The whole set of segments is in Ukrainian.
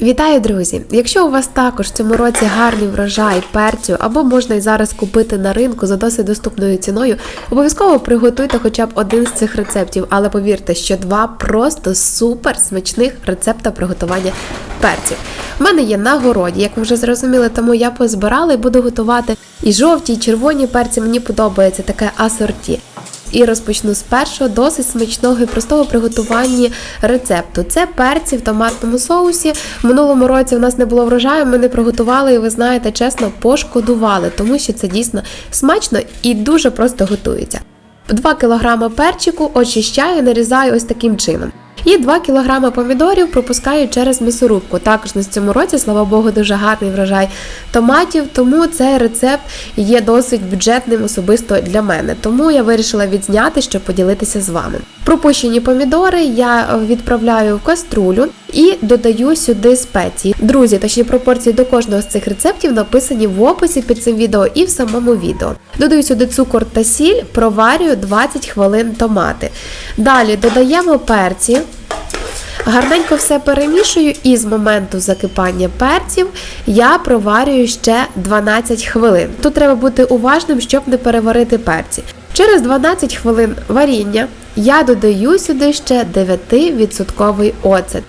Вітаю, друзі! Якщо у вас також в цьому році гарний врожай перцю, або можна і зараз купити на ринку за досить доступною ціною, обов'язково приготуйте хоча б один з цих рецептів, але повірте, що два просто супер смачних рецепта приготування перців. У мене є на городі, як ви вже зрозуміли, тому я позбирала і буду готувати і жовті, і червоні перці. Мені подобається таке асорті. І розпочну з першого досить смачного і простого приготування рецепту. Це перці в томатному соусі. В минулому році в нас не було врожаю, ми не приготували, і ви знаєте, чесно, пошкодували, тому що це дійсно смачно і дуже просто готується. 2 кг перчику очищаю, нарізаю ось таким чином. І 2 кг помідорів пропускаю через м'ясорубку. Також на цьому році, слава Богу, дуже гарний врожай томатів, тому цей рецепт є досить бюджетним особисто для мене. Тому я вирішила відзняти, щоб поділитися з вами. Пропущені помідори я відправляю в каструлю і додаю сюди спеції. Друзі, точні пропорції до кожного з цих рецептів написані в описі під цим відео і в самому відео. Додаю сюди цукор та сіль, проварюю 20 хвилин томати. Далі додаємо перці. Гарненько все перемішую і з моменту закипання перців я проварюю ще 12 хвилин. Тут треба бути уважним, щоб не переварити перці. Через 12 хвилин варіння я додаю сюди ще 9% оцет.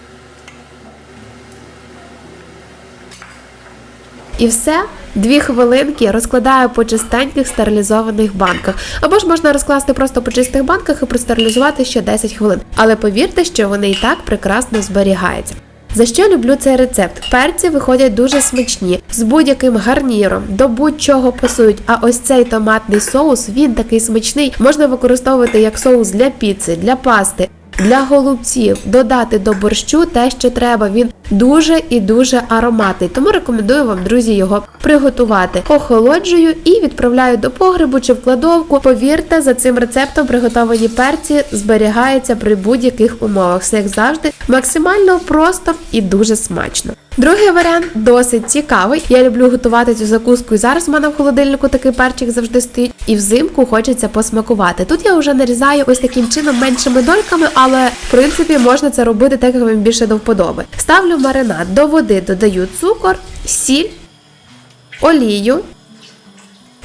І все. Дві хвилинки розкладаю по чистеньких стерилізованих банках. Або ж можна розкласти просто по чистих банках і простерилізувати ще 10 хвилин. Але повірте, що вони і так прекрасно зберігаються. За що люблю цей рецепт? Перці виходять дуже смачні, з будь-яким гарніром, до будь-чого пасують. А ось цей томатний соус, він такий смачний, можна використовувати як соус для піци, для пасти. Для голубців додати до борщу те, що треба. Він дуже і дуже ароматний. Тому рекомендую вам, друзі, його приготувати. Охолоджую і відправляю до погребу чи в кладовку. Повірте, за цим рецептом приготовані перці зберігаються при будь-яких умовах. Все як завжди, максимально просто і дуже смачно. Другий варіант досить цікавий. Я люблю готувати цю закуску. І зараз в мене в холодильнику такий перчик завжди стоїть. І взимку хочеться посмакувати. Тут я вже нарізаю ось таким чином меншими дольками, але в принципі можна це робити так, як вам більше до вподоби. Ставлю маринад до води, додаю цукор, сіль, олію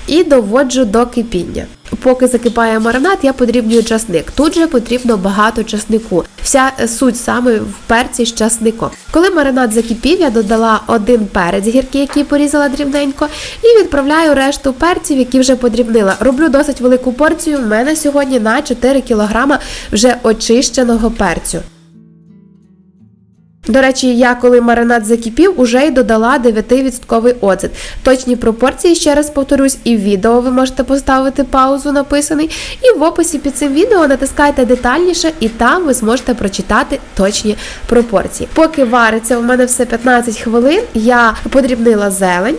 і доводжу до кипіння. Поки закипає маринад, я подрібнюю часник. Тут же потрібно багато часнику. Вся суть саме в перці з часником. Коли маринад закипів, я додала один перець гіркий, який порізала дрібненько, і відправляю решту перців, які вже подрібнила. Роблю досить велику порцію. У мене сьогодні на 4 кг вже очищеного перцю. До речі, я коли маринад закипів, уже й додала 9% оцет. Точні пропорції, ще раз повторюсь, і в відео ви можете поставити паузу написаний. І в описі під цим відео натискайте детальніше, і там ви зможете прочитати точні пропорції. Поки вариться, у мене все 15 хвилин, я подрібнила зелень.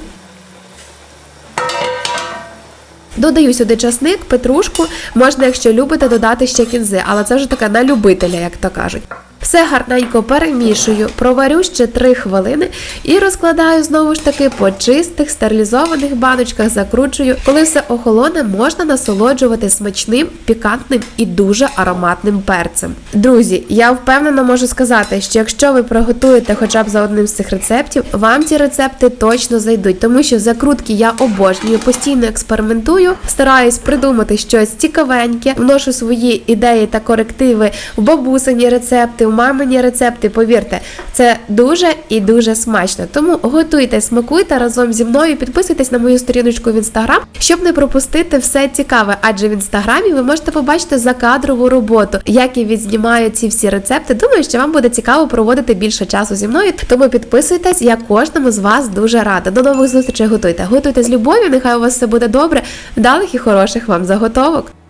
Додаю сюди часник, петрушку, можна, якщо любите, додати ще кінзи, але це вже таке на любителя, як то кажуть. Все гарненько перемішую, проварю ще 3 хвилини і розкладаю знову ж таки по чистих стерилізованих баночках, закручую. Коли все охолоне, можна насолоджувати смачним, пікантним і дуже ароматним перцем. Друзі, я впевнено можу сказати, що якщо ви приготуєте хоча б за одним з цих рецептів, вам ці рецепти точно зайдуть, тому що закрутки я обожнюю, постійно експериментую, стараюсь придумати щось цікавеньке, вношу свої ідеї та корективи в бабусині рецепти мамині рецепти, повірте, це дуже і дуже смачно. Тому готуйте, смакуйте разом зі мною. Підписуйтесь на мою сторіночку в інстаграм, щоб не пропустити все цікаве. Адже в інстаграмі ви можете побачити закадрову роботу, як я відзнімаю ці всі рецепти. Думаю, що вам буде цікаво проводити більше часу зі мною. Тому підписуйтесь, я кожному з вас дуже рада. До нових зустрічей готуйте. Готуйте з любов'ю, нехай у вас все буде добре. Вдалих і хороших вам заготовок.